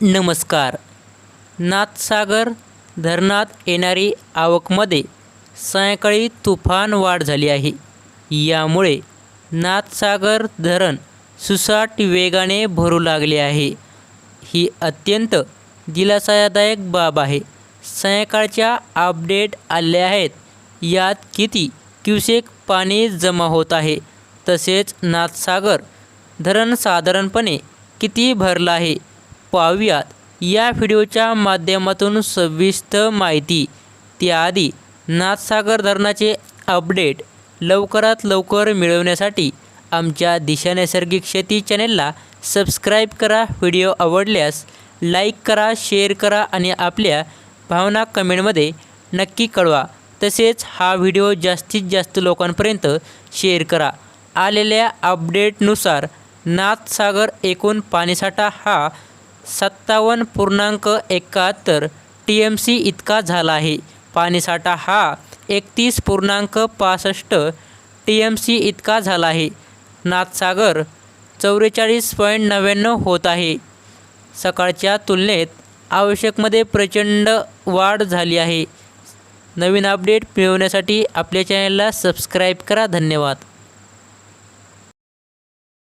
नमस्कार. नाथसागर धरणात येणारी आवकमध्ये सायंकाळी तुफान वाढ झाली आहे. यामुळे नाथसागर धरण सुसाट वेगाने भरू लागले आहे. ही अत्यंत दिलासादायक बाब आहे. सायंकाळच्या अपडेट आले आहेत. यात किती क्युसेक पाणी जमा होत आहे तसेच नाथसागर धरण साधारणपणे किती भरलं आहे पाहूयात. या व्हिडिओच्या माध्यमातून सविस्तर माहिती. त्याआधी नाथसागर धरणाचे अपडेट लवकरात लवकर मिळवण्यासाठी आमच्या दिशा नैसर्गिक शेती चॅनेलला सबस्क्राईब करा. व्हिडिओ आवडल्यास लाईक करा शेअर करा आणि आपल्या भावना कमेंटमध्ये नक्की कळवा. तसेच हा व्हिडिओ जास्तीत जास्त लोकांपर्यंत शेअर करा. आलेल्या अपडेटनुसार नाथसागर एकूण पाणीसाठा हा सत्तावन्न पूर्णांक एकाहत्तर टी एम सी इतका झाला आहे. पाणीसाठा हा एकतीस पूर्णांक पासष्ट टी एम सी इतका झाला आहे. नाथसागर चौवेचाळीस पॉईंट नव्याण्णव होत आहे. सकाळच्या तुलनेत आवश्यकमध्ये प्रचंड वाढ झाली आहे. नवीन अपडेट मिळवण्यासाठी आपल्या चॅनलला सबस्क्राईब करा. धन्यवाद.